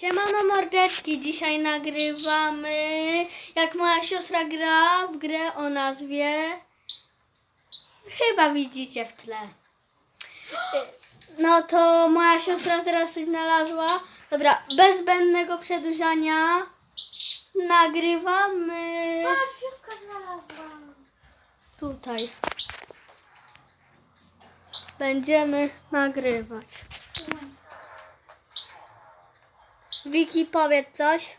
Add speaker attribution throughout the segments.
Speaker 1: Siemano mordeczki, dzisiaj nagrywamy jak moja siostra gra w grę o nazwie chyba widzicie w tle. No to moja siostra teraz coś znalazła. Dobra, bez zbędnego przedłużania nagrywamy
Speaker 2: Patrz, pieska znalazłam.
Speaker 1: tutaj. Będziemy nagrywać. Wiki, powiedz coś.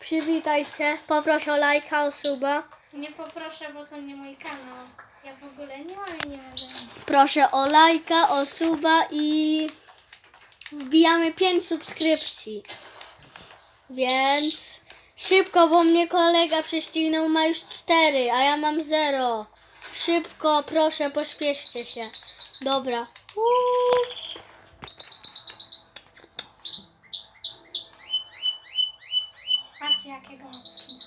Speaker 1: Przywitaj się. Poproszę o lajka, o suba.
Speaker 2: Nie poproszę, bo to nie mój kanał. Ja w ogóle nie mam i nie będę.
Speaker 1: Proszę o lajka, o suba i wbijamy 5 subskrypcji. Więc szybko, bo mnie kolega prześcignął, ma już 4, a ja mam 0. Szybko, proszę, pośpieszcie się. Dobra. Uuu.
Speaker 2: Jakiego mam skina.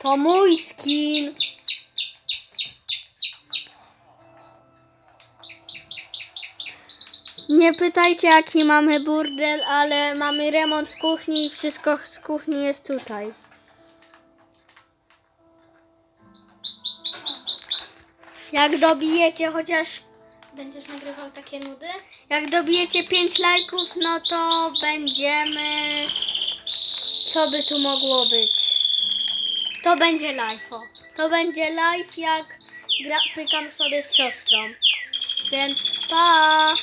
Speaker 1: To mój skin. Nie pytajcie jaki mamy burdel, ale mamy remont w kuchni i wszystko z kuchni jest tutaj. Jak dobijecie chociaż
Speaker 2: Będziesz nagrywał takie nudy?
Speaker 1: jak dobijecie 5 lajków, no to będziemy. Co by tu mogło być? To będzie live. To będzie live, jak gra, pykam sobie z siostrą. Więc pa!